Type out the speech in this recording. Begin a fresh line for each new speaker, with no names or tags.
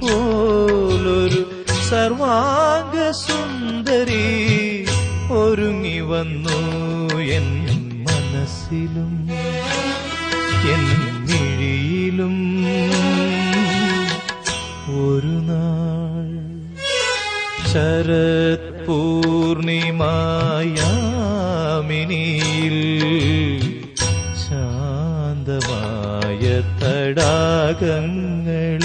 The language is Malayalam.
പോലൊരു സർവാംഗ സുന്ദരി ഒരുങ്ങി വന്നു എൻ മനസ്സിലും എൻ മിഴിയിലും. ഒരു നാൾ ശരത് പൂർണിമായാമിനിയിൽ ശാന്തമായ തടാകങ്ങൾ